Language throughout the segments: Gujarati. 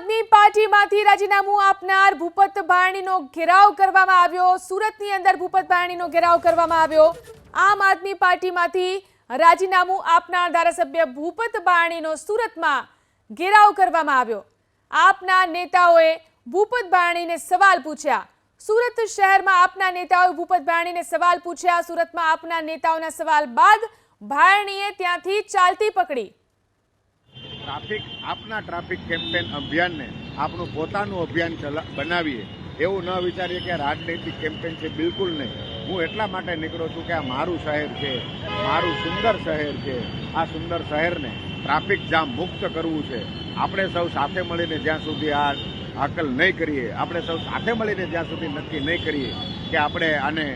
આદમી પાર્ટીમાંથી રાજીનામું આપનાર ભૂપત ભાણીનો ઘેરાવ કરવામાં આવ્યો. સુરતની અંદર ભૂપત ભાણીનો ઘેરાવ કરવામાં આવ્યો. આમ આદમી પાર્ટીમાંથી રાજીનામું આપનાર ધારાસભ્ય ભૂપત બારણીનો સુરતમાં ઘેરાવ કરવામાં આવ્યો. આપના નેતાઓએ ભૂપત બારણીને સવાલ પૂછ્યા. સુરત શહેરમાં આપના નેતાઓએ ભૂપત ભાયણીને સવાલ પૂછ્યા. સુરતમાં આપના નેતાઓના સવાલ બાદ ભાણીએ ત્યાંથી ચાલતી પકડી. ટ્રાફિક, આપના ટ્રાફિક કેમ્પેન અભિયાનને આપણું પોતાનું અભિયાન બનાવીએ. એવું ન વિચારીએ કે રાજનૈતિક કેમ્પેન છે, બિલકુલ નહીં. હું એટલા માટે નીકળો છું કે આ મારું શહેર છે, મારું સુંદર શહેર છે. આ સુંદર શહેરને ટ્રાફિક જામ મુક્ત કરવું છે. આપણે સૌ સાથે મળીને જ્યાં સુધી આ હાકલ નહીં કરીએ, આપણે સૌ સાથે મળીને જ્યાં સુધી નક્કી નહીં કરીએ કે આપણે આને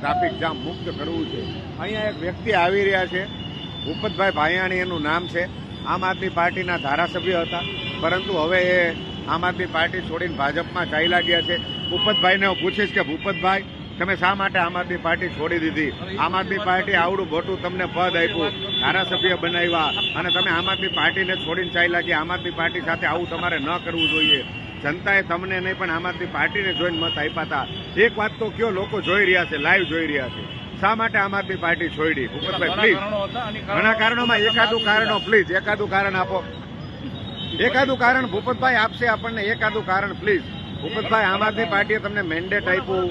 ટ્રાફિક જામ મુક્ત કરવું છે. અહીંયા એક વ્યક્તિ આવી રહ્યા છે. ભૂપતભાઈ ભાયાણી એનું નામ છે. આમ આદમી પાર્ટીના ધારાસભ્ય હતા. પરંતુ હવે એ આમ આદમી પાર્ટી છોડીને ભાજપમાં ચાલ્યા ગયા છે. ભૂપતભાઈને હું પૂછીશ કે, ભૂપતભાઈ, તમે શા માટે આમ આદમી પાર્ટી છોડી દીધી? આમ આદમી પાર્ટી આવડું મોટું તમને પદ આપ્યું, ધારાસભ્ય બનાવ્યા અને તમે આમ આદમી પાર્ટીને છોડીને ચાલ્યા ગયા આમ આદમી પાર્ટી સાથે આવું તમારે ન કરવું જોઈએ. જનતાએ તમને નહીં પણ આમ આદમી પાર્ટીને જોઈને મત આપ્યા હતા. એક વાત તો કયો, લોકો જોઈ રહ્યા છે, લાઈવ જોઈ રહ્યા છે. શા માટે આમ આદમી પાર્ટી છોડી? ભૂપતભાઈ પ્લીઝ ઘણા કારણોમાં એકાદું કારણો પ્લીઝ એકાદું કારણ આપો. એકાદું કારણ ભૂપતભાઈ આપશે આપણને એકાદું કારણ પ્લીઝ ભૂપતભાઈ આમ આદમી પાર્ટીએ તમને મેન્ડેટ આપ્યું.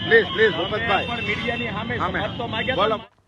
પ્લીઝ પ્લીઝ ભૂપતભાઈ સામે બોલો.